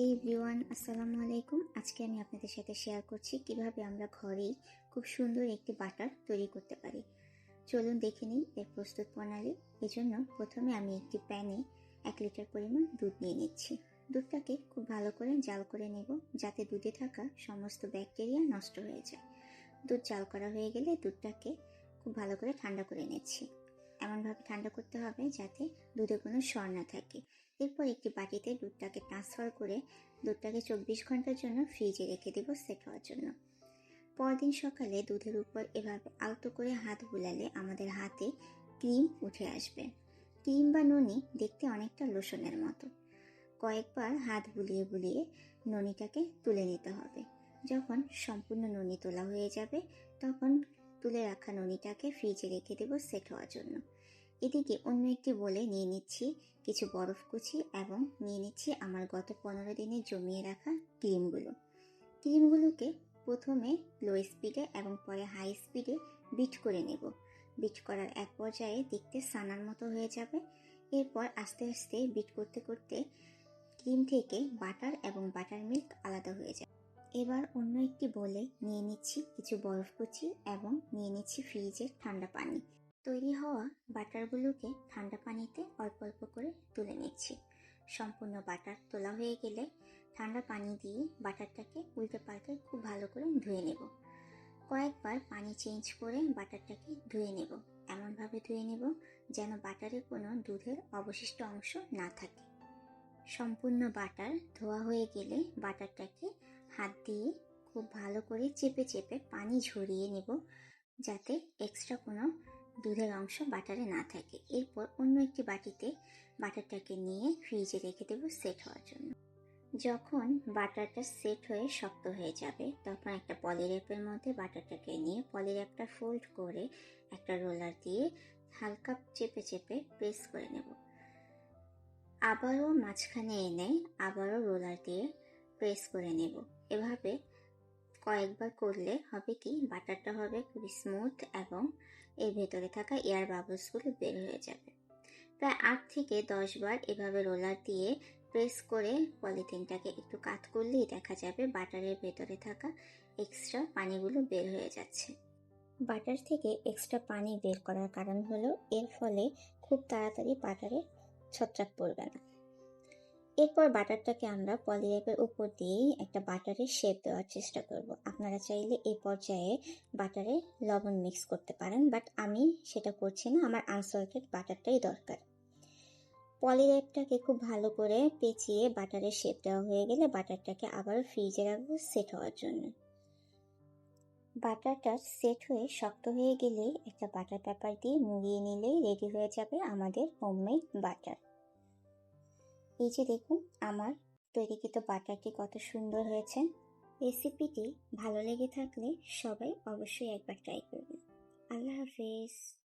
এই এভরিওয়ান আসসালামু আলাইকুম আজকে আমি আপনাদের সাথে শেয়ার করছি কীভাবে আমরা ঘরেই খুব সুন্দর একটি বাটার তৈরি করতে পারি। চলুন দেখে নিই এর প্রস্তুত প্রণালী। এজন্য প্রথমে আমি একটি প্যানে এক লিটার পরিমাণ দুধ নিয়ে নিচ্ছি। দুধটাকে খুব ভালো করে জাল করে নেব যাতে দুধে থাকা সমস্ত ব্যাকটেরিয়া নষ্ট হয়ে যায়। দুধ জাল করা হয়ে গেলে দুধটাকে খুব ভালো করে ঠান্ডা করে নিচ্ছি। এমনভাবে ঠান্ডা করতে হবে যাতে দুধে কোনো স্বর না থাকে। এরপর একটি বাটিতে দুধটাকে ট্রান্সফার করে দুধটাকে চব্বিশ ঘণ্টার জন্য ফ্রিজে রেখে দেব সেট হওয়ার জন্য। পরদিন সকালে দুধের উপর এভাবে আলতো করে হাত বুলালে আমাদের হাতে ক্রিম উঠে আসবে। ক্রিম বা ননি দেখতে অনেকটা লোশনের মতো। কয়েকবার হাত বুলিয়ে বুলিয়ে ননিটাকে তুলে নিতে হবে। যখন সম্পূর্ণ ননি তোলা হয়ে যাবে, তখন তুলে রাখা ননিটাকে ফ্রিজে রেখে দেব সেট হওয়ার জন্য। এদিকে অন্য একটি বলে নিয়ে নিচ্ছি কিছু বরফ কুচি এবং নিয়ে নিচ্ছি আমার গত পনেরো দিনে জমিয়ে রাখা ক্রিমগুলো। ক্রিমগুলোকে প্রথমে লো স্পিডে এবং পরে হাই স্পিডে বিট করে নেব। বিট করার এক পর্যায়ে দেখতে সানার মতো হয়ে যাবে। এরপর আস্তে আস্তে বিট করতে করতে ক্রিম থেকে বাটার এবং বাটার মিল্ক আলাদা হয়ে যাবে। এবার অন্য একটি বলে নিয়ে নিচ্ছি কিছু বরফ কুচি এবং নিয়ে নিচ্ছি ফ্রিজের ঠান্ডা পানি। তৈরি হওয়া বাটারগুলোকে ঠান্ডা পানিতে অল্প অল্প করে তুলে নিচ্ছি। সম্পূর্ণ বাটার তোলা হয়ে গেলে ঠান্ডা পানি দিয়ে বাটারটাকে উল্টে পাল্টে খুব ভালো করে ধুয়ে নেব। কয়েকবার পানি চেঞ্জ করে বাটারটাকে ধুয়ে নেব। এমনভাবে ধুয়ে নেব যেন বাটারে কোনো দুধের অবশিষ্ট অংশ না থাকে। সম্পূর্ণ বাটার ধোয়া হয়ে গেলে বাটারটাকে হাত দিয়ে খুব ভালো করে চেপে চেপে পানি ঝরিয়ে নেব যাতে এক্সট্রা কোনো দুধের অংশ বাটারে না থাকে। এরপর অন্য একটি বাটিতে বাটারটাকে নিয়ে ফ্রিজে রেখে দেবো সেট হওয়ার জন্য। যখন বাটারটা সেট হয়ে শক্ত হয়ে যাবে, তখন একটা পলির্যাপের মধ্যে বাটারটাকে নিয়ে পলির্যাপটা ফোল্ড করে একটা রোলার দিয়ে হালকা চেপে চেপে প্রেস করে নেব। আবারও মাঝখানে এনে আবারও রোলার দিয়ে প্রেস করে নেব। এভাবে কয়েকবার করলে হবে কি, বাটারটা হবে খুবই স্মুথ এবং এর ভেতরে থাকা এয়ার বাবলসগুলো বের হয়ে যাবে। প্রায় আট থেকে দশ বার এভাবে রোলার দিয়ে প্রেস করে পলিথিনটাকে একটু কাত করলেই দেখা যাবে বাটারের ভেতরে থাকা এক্সট্রা পানিগুলো বের হয়ে যাচ্ছে। বাটার থেকে এক্সট্রা পানি বের করার কারণ হলো, এর ফলে খুব তাড়াতাড়ি বাটারে ছত্রাক পড়বে না। এরপর বাটারটাকে আমরা পলিরেপের উপর দিয়েই একটা বাটারের শেপ দেওয়ার চেষ্টা করব। আপনারা চাইলে এই পর্যায়ে বাটারে লবণ মিক্স করতে পারেন বাট আমি সেটা করছি না, আমার আনসল্টেড বাটারটাই দরকার। পলিরেপটাকে খুব ভালো করে পেঁচিয়ে বাটারের শেপ দেওয়া হয়ে গেলে বাটারটাকে আবার ফ্রিজে রাখব সেট হওয়ার জন্য। বাটারটা সেট হয়ে শক্ত হয়ে গেলেই একটা বাটার পেপার দিয়ে মুড়িয়ে নিলেই রেডি হয়ে যাবে আমাদের হোমমেড বাটার। এই যে দেখুন, আমার তৈরিকৃত বাটারটি কত সুন্দর হয়েছে। রেসিপিটি ভালো লেগে থাকলে সবাই অবশ্যই একবার ট্রাই করবেন। আল্লাহ হাফেজ।